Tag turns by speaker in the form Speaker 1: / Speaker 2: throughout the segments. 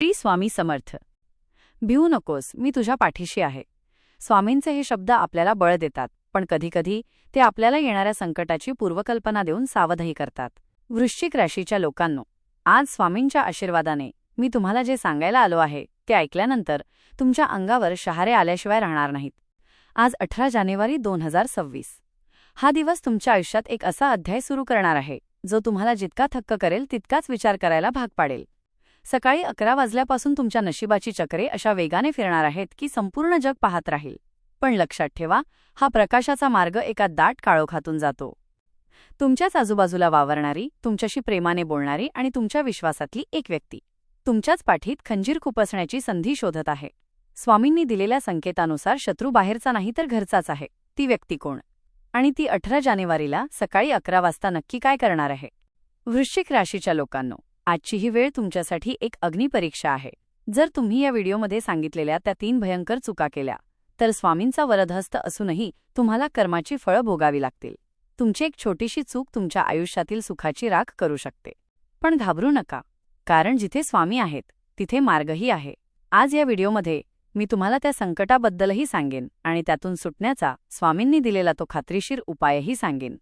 Speaker 1: श्री स्वामी समर्थ. भिवू नकोस मी तुझ्या पाठीशी आहे. स्वामींचे हे शब्द आपल्याला बळ देतात पण कधीकधी ते आपल्याला येणाऱ्या संकटाची पूर्वकल्पना देऊन सावधही करतात. वृश्चिक राशीच्या लोकांनो आज स्वामींच्या आशीर्वादाने मी तुम्हाला जे सांगायला आलो आहे ते ऐकल्यानंतर तुमच्या अंगावर शहारे आल्याशिवाय राहणार नाहीत. आज अठरा जानेवारी दोन हजार सव्वीस. हा दिवस तुमच्या आयुष्यात एक असा अध्याय सुरू करणार आहे जो तुम्हाला जितका थक्क करेल तितकाच विचार करायला भाग पाडेल. सकाळी अकरा वाजल्यापासून तुमच्या नशिबाची चक्रे अशा वेगाने फिरणार आहेत की संपूर्ण जग पाहत राहील. पण लक्षात ठेवा हा प्रकाशाचा मार्ग एका दाट काळोखातून जातो. तुमच्याच आजूबाजूला वावरणारी तुमच्याशी प्रेमाने बोलणारी आणि तुमच्या विश्वासातली एक व्यक्ती. तुमच्याच पाठीत खंजीर खुपसण्याची संधी शोधत आहे. स्वामींनी दिलेल्या संकेतानुसार शत्रू बाहेरचा नाही तर घरचाच आहे. ती व्यक्ती कोण? आणि ती अठरा जानेवारीला सकाळी अकरा वाजता नक्की काय करणार आहे? वृश्चिक राशीच्या लोकांनो आजची ही वेळ तुमच्यासाठी एक अग्निपरीक्षा आहे. जर तुम्ही या व्हिडिओमध्ये सांगितलेल्या त्या तीन भयंकर चुका केल्या तर स्वामींचा वरदहस्त असूनही तुम्हाला कर्माची फळं भोगावी लागतील. तुमची एक छोटीशी चूक तुमच्या आयुष्यातील सुखाची राख करू शकते. पण घाबरू नका कारण जिथे स्वामी आहेत तिथे मार्गही आहे. आज या व्हिडिओमध्ये मी तुम्हाला त्या संकटाबद्दलही सांगेन आणि त्यातून सुटण्याचा स्वामींनी दिलेला तो खात्रीशीर उपायही सांगेन.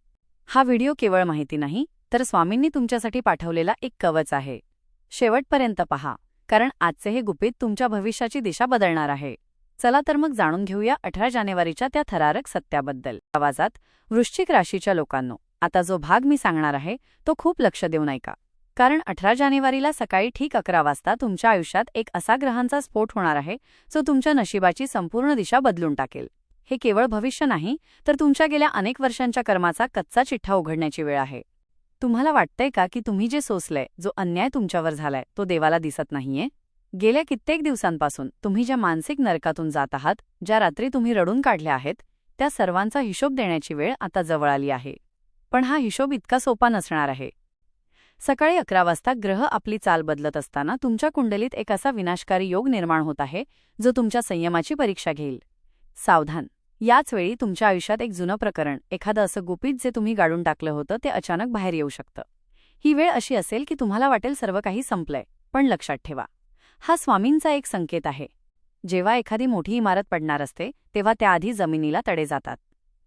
Speaker 1: हा व्हिडिओ केवळ माहिती नाही तर स्वामींनी तुमच्यासाठी पाठवलेला एक कवच आहे. शेवटपर्यंत पहा कारण आजचे हे गुपित तुमच्या भविष्याची दिशा बदलणार आहे. चला तर मग जाणून घेऊया अठरा जानेवारीच्या त्या थरारक सत्याबद्दल. आवाजात वृश्चिक राशीच्या लोकांनो आता जो भाग मी सांगणार आहे तो खूप लक्ष देऊन ऐका. कारण अठरा जानेवारीला सकाळी ठीक अकरा वाजता तुमच्या आयुष्यात एक असा ग्रहांचा स्फोट होणार आहे जो तुमच्या नशिबाची संपूर्ण दिशा बदलून टाकेल. हे केवळ भविष्य नाही तर तुमच्या गेल्या अनेक वर्षांच्या कर्माचा कच्चा चिठ्ठा उघडण्याची वेळ आहे. तुम्हाला वाटतंय का की तुम्ही जे सोसलंय जो अन्याय तुमच्यावर झालाय तो देवाला दिसत नाहीये? गेल्या कित्येक दिवसांपासून तुम्ही ज्या मानसिक नरकातून जात आहात ज्या रात्री तुम्ही रडून काढल्या आहेत त्या सर्वांचा हिशोब देण्याची वेळ आता जवळ आली आहे. पण हा हिशोब इतका सोपा नसणार आहे. सकाळी अकरा वाजता ग्रह आपली चाल बदलत असताना तुमच्या कुंडलीत एक असा विनाशकारी योग निर्माण होत आहे जो तुमच्या संयमाची परीक्षा घेईल. सावधान! याच वेळी तुमच्या आयुष्यात एक जुनं प्रकरण एखादं असं गुपित जे तुम्ही गाडून टाकलं होतं ते अचानक बाहेर येऊ शकतं. ही वेळ अशी असेल की तुम्हाला वाटेल सर्व काही संपलंय पण लक्षात ठेवा. हा स्वामींचा एक संकेत आहे. जेव्हा एखादी मोठी इमारत पडणार असते तेव्हा त्याआधी जमिनीला तडे जातात.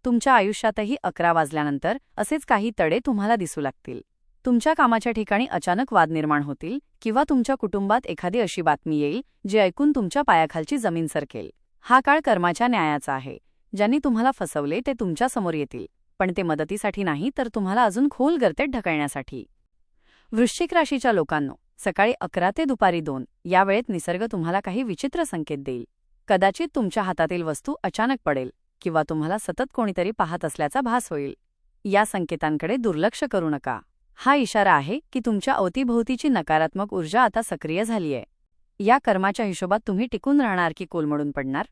Speaker 1: तुमच्या आयुष्यातही अकरा वाजल्यानंतर असेच काही तडे तुम्हाला दिसू लागतील. तुमच्या कामाच्या ठिकाणी अचानक वाद निर्माण होतील किंवा तुमच्या कुटुंबात एखादी अशी बातमी येईल जी ऐकून तुमच्या पायाखालची जमीन सरकेल. हा काळ कर्माच्या न्यायाचा आहे. ज्यांनी तुम्हाला फसवले ते तुमच्यासमोर येतील. पण ते मदतीसाठी नाही तर तुम्हाला अजून खोल गर्तेत ढकलण्यासाठी. वृश्चिक राशीच्या लोकांनो सकाळी अकरा ते दुपारी दोन या वेळेत निसर्ग तुम्हाला काही विचित्र संकेत देईल. कदाचित तुमच्या हातातील वस्तू अचानक पडेल किंवा तुम्हाला सतत कोणीतरी पाहत असल्याचा भास होईल. या संकेतांकडे दुर्लक्ष करू नका. हा इशारा आहे की तुमच्या अवतीभोवतीची नकारात्मक ऊर्जा आता सक्रिय झालीय. या कर्माच्या हिशोबात तुम्ही टिकून राहणार की कोलमडून पडणार?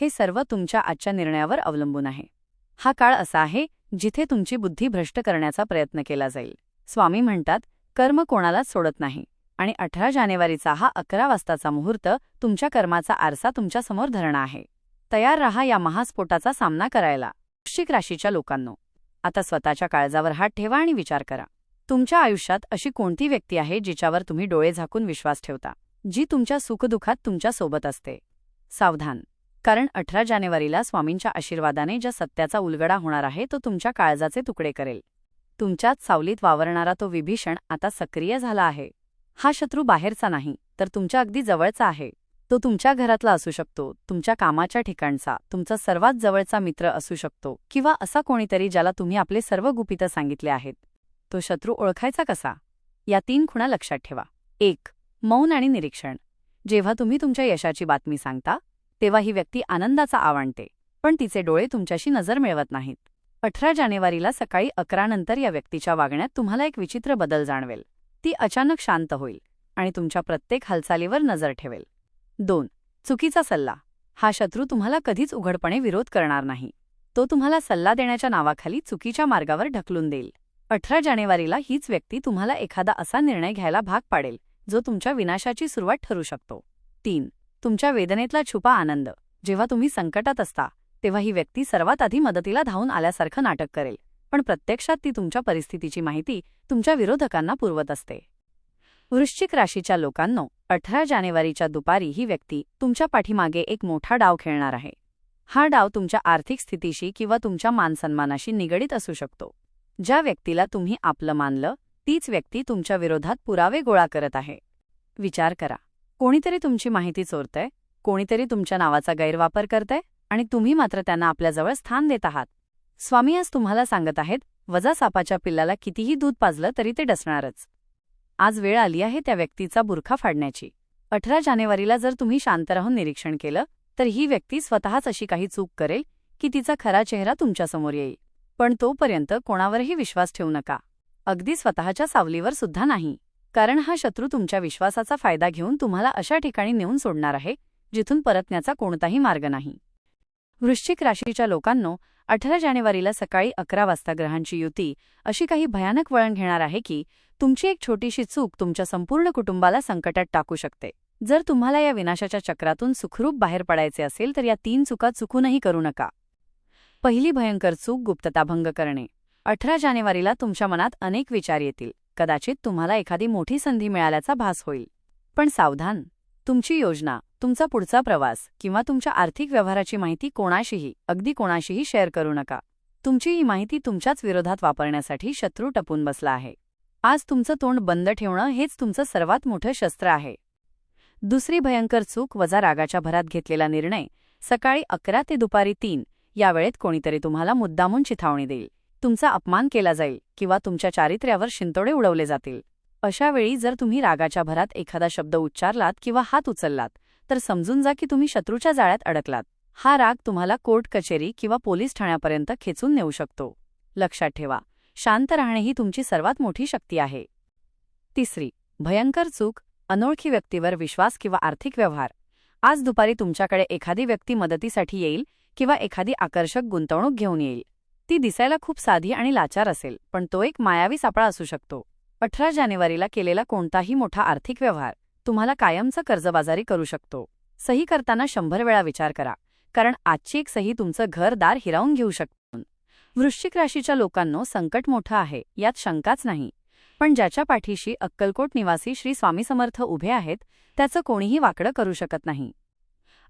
Speaker 1: हे सर्व तुमच्या आजच्या निर्णयावर अवलंबून आहे. हा काळ असा आहे जिथे तुमची बुद्धी भ्रष्ट करण्याचा प्रयत्न केला जाईल. स्वामी म्हणतात कर्म कोणालाच सोडत नाही. आणि अठरा जानेवारीचा हा अकरा वाजताचा मुहूर्त तुमच्या कर्माचा आरसा तुमच्यासमोर धरणं आहे. तयार रहा या महास्फोटाचा सामना करायला. वृश्चिक राशीच्या लोकांनो आता स्वतःच्या काळजावर हात ठेवा आणि विचार करा. तुमच्या आयुष्यात अशी कोणती व्यक्ती आहे जिच्यावर तुम्ही डोळे झाकून विश्वास ठेवता जी तुमच्या सुखदुःखात तुमच्यासोबत असते? सावधान. कारण अठरा जानेवारीला स्वामींच्या आशीर्वादाने ज्या सत्याचा उलगडा होणार आहे तो तुमच्या काळजाचे तुकडे करेल. तुमच्यात सावलीत वावरणारा तो विभीषण आता सक्रिय झाला आहे. हा शत्रू बाहेरचा नाही तर तुमच्या अगदी जवळचा आहे. तो तुमच्या घरातला असू शकतो तुमच्या कामाच्या ठिकाणचा तुमचा सर्वात जवळचा मित्र असू शकतो किंवा असा कोणीतरी ज्याला तुम्ही आपले सर्व गुपितं सांगितले आहेत. तो शत्रू ओळखायचा कसा? या तीन खुणा लक्षात ठेवा. एक मौन आणि निरीक्षण. जेव्हा तुम्ही तुमच्या यशाची बातमी सांगता तेव्हा ही व्यक्ती आनंदाचा आवाणते पण तिचे डोळे तुमच्याशी नजर मिळवत नाहीत. अठरा जानेवारीला सकाळी अकरा नंतर या व्यक्तीच्या वागण्यात तुम्हाला एक विचित्र बदल जाणवेल. ती अचानक शांत होईल आणि तुमच्या प्रत्येक हालचालीवर नजर ठेवेल. दोन. चुकीचा सल्ला. हा शत्रू तुम्हाला कधीच उघडपणे विरोध करणार नाही. तो तुम्हाला सल्ला देण्याच्या नावाखाली चुकीच्या मार्गावर ढकलून देईल. अठरा जानेवारीला हीच व्यक्ती तुम्हाला एखादा असा निर्णय घ्यायला भाग पाडेल जो तुमच्या विनाशाची सुरुवात ठरू शकतो. तीन. तुमच्या वेदनेतला छुपा आनंद. जेव्हा तुम्ही संकटात असता तेव्हा ही व्यक्ती सर्वात आधी मदतीला धावून आल्यासारखं नाटक करेल. पण प्रत्यक्षात ती तुमच्या परिस्थितीची माहिती तुमच्या विरोधकांना पुरवत असते. वृश्चिक राशीच्या लोकांनो अठरा जानेवारीच्या दुपारी ही व्यक्ती तुमच्या पाठीमागे एक मोठा डाव खेळणार आहे. हा डाव तुमच्या आर्थिक स्थितीशी किंवा तुमच्या मानसन्मानाशी निगडीत असू शकतो. ज्या व्यक्तीला तुम्ही आपलं मानलं तीच व्यक्ती तुमच्या विरोधात पुरावे गोळा करत आहे. विचार करा. कोणीतरी तुमची माहिती चोरतंय कोणीतरी तुमच्या नावाचा गैरवापर करतंय आणि तुम्ही मात्र त्यांना आपल्याजवळ स्थान देत आहात. स्वामी आज तुम्हाला सांगत आहेत वजा सापाच्या पिल्लाला कितीही दूध पाजलं तरी ते डसणारच. आज वेळ आली आहे त्या व्यक्तीचा बुरखा फाडण्याची. अठरा जानेवारीला जर तुम्ही शांत राहून निरीक्षण केलं तर ही व्यक्ती स्वतःच अशी काही चूक करेल की तिचा खरा चेहरा तुमच्यासमोर येईल. पण तोपर्यंत कोणावरही विश्वास ठेवू नका. अगदी स्वतःच्या सावलीवर सुद्धा नाही. कारण हा शत्रू तुमच्या विश्वासाचा फायदा घेऊन तुम्हाला अशा ठिकाणी नेऊन सोडणार आहे जिथून परतण्याचा कोणताही मार्ग नाही. वृश्चिक राशीच्या लोकांनो अठरा जानेवारीला सकाळी अकरा वाजता ग्रहांची युती अशी काही भयानक वळण घेणार आहे की तुमची एक छोटीशी चूक तुमच्या संपूर्ण कुटुंबाला संकटात टाकू शकते. जर तुम्हाला या विनाशाच्या चक्रातून सुखरूप बाहेर पडायचे असेल तर या तीन चुका चुकूनही करू नका. पहिली भयंकर चूक गुप्तताभंग करणे. अठरा जानेवारीला तुमच्या मनात अनेक विचार येतील. कदाचित तुम्हाला एखादी मोठी संधी मिळाल्याचा भास होईल. पण सावधान तुमची योजना तुमचा पुढचा प्रवास किंवा तुमच्या आर्थिक व्यवहाराची माहिती कोणाशीही अगदी कोणाशीही शेअर करू नका. तुमची ही माहिती तुमच्याच विरोधात वापरण्यासाठी शत्रू टपून बसला आहे. आज तुमचं तोंड बंद ठेवणं हेच तुमचं सर्वात मोठं शस्त्र आहे. दुसरी भयंकर चूक वजा रागाच्या भरात घेतलेला निर्णय सकाळी अकरा ते दुपारी तीन या वेळेत कोणीतरी तुम्हाला मुद्दामून चिथावणी देईल. तुमचा अपमान केला जाईल किंवा तुमच्या चारित्र्यावर शिंतोडे उडवले जातील. अशा वेळी जर तुम्ही रागाच्या भरात एखादा शब्द उच्चारलात किंवा हात उचललात तर समजून जा की तुम्ही शत्रूच्या जाळ्यात अडकलात. हा राग तुम्हाला कोर्ट कचेरी किंवा पोलीस ठाण्यापर्यंत खेचून नेऊ शकतो. लक्षात ठेवा शांत राहणे ही तुमची सर्वात मोठी शक्ती आहे. तिसरी भयंकर चूक अनोळखी व्यक्तीवर विश्वास किंवा आर्थिक व्यवहार. आज दुपारी तुमच्याकडे एखादी व्यक्ती मदतीसाठी येईल किंवा एखादी आकर्षक गुंतवणूक घेऊन येईल. ती दिसायला खूप साधी आणि लाचार असेल पण तो एक मायावी सापळा असू शकतो. अठरा जानेवारीला केलेला कोणताही मोठा आर्थिक व्यवहार तुम्हाला कायमचं कर्जबाजारी करू शकतो. सही करताना शंभर वेळा विचार करा कारण आजची एक सही तुमचं घरदार हिरावून घेऊ शकतो वृश्चिक राशीच्या लोकांनो संकट मोठं आहे यात शंकाच नाही. पण ज्याच्या पाठीशी अक्कलकोट निवासी श्री स्वामी समर्थ उभे आहेत त्याचं कोणीही वाकडं करू शकत नाही.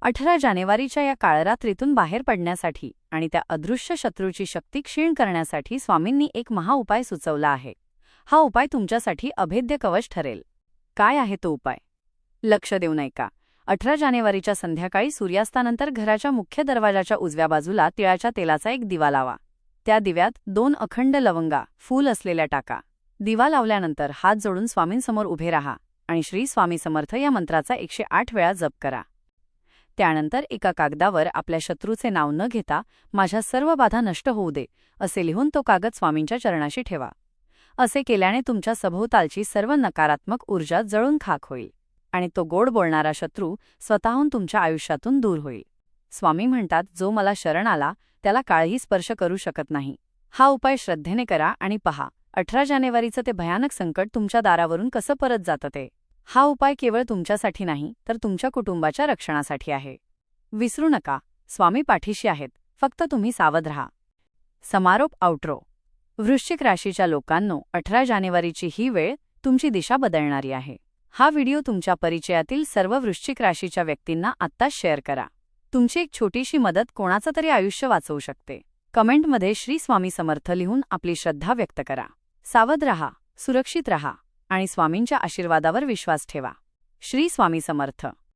Speaker 1: अठरा जानेवारीच्या या काळरात्रीतून बाहेर पडण्यासाठी आणि त्या अदृश्य शत्रूची शक्ती क्षीण करण्यासाठी स्वामींनी एक महाउपाय सुचवला आहे. हा उपाय तुमच्यासाठी अभेद्य कवच ठरेल. काय आहे तो उपाय? लक्ष देऊ नये अठरा जानेवारीच्या संध्याकाळी सूर्यास्तानंतर घराच्या मुख्य दरवाजाच्या उजव्या बाजूला तिळाच्या तेलाचा एक दिवा लावा. त्या दिव्यात दोन अखंड लवंगा फूल असलेल्या टाका. दिवा लावल्यानंतर हात जोडून स्वामींसमोर उभे राहा आणि श्री स्वामी समर्थ या मंत्राचा एकशे आठ वेळा जप करा. त्यानंतर एका कागदावर आपल्या शत्रूचे नाव न घेता माझ्या सर्व बाधा नष्ट होऊ दे असे लिहून तो कागद स्वामींच्या चरणाशी ठेवा. असे केल्याने तुमच्या सभोवतालची सर्व नकारात्मक ऊर्जा जळून खाक होईल आणि तो गोड बोलणारा शत्रू स्वतःहून तुमच्या आयुष्यातून दूर होईल. स्वामी म्हणतात जो मला शरण आला त्याला काळही स्पर्श करू शकत नाही. हा उपाय श्रद्धेने करा आणि पहा अठरा जानेवारीचं ते भयानक संकट तुमच्या दारावरून कसं परत जातं ते? हा उपाय केवळ तुमच्यासाठी नाही तर तुमच्या कुटुंबाच्या रक्षणासाठी आहे. विसरू नका स्वामी पाठीशी आहेत फक्त तुम्ही सावध राहा. समारोप आउट्रो वृश्चिक राशीच्या लोकांनो अठरा जानेवारीची ही वेळ तुमची दिशा बदलणारी आहे. हा व्हिडिओ तुमच्या परिचयातील सर्व वृश्चिक राशीच्या व्यक्तींना आत्ताच शेअर करा. तुमची एक छोटीशी मदत कोणाचं तरी आयुष्य वाचवू शकते. कमेंटमध्ये श्री स्वामी समर्थ लिहून आपली श्रद्धा व्यक्त करा. सावध रहा सुरक्षित रहा. आणि स्वामींच्या आशीर्वादावर विश्वास ठेवा. श्री स्वामी समर्थ.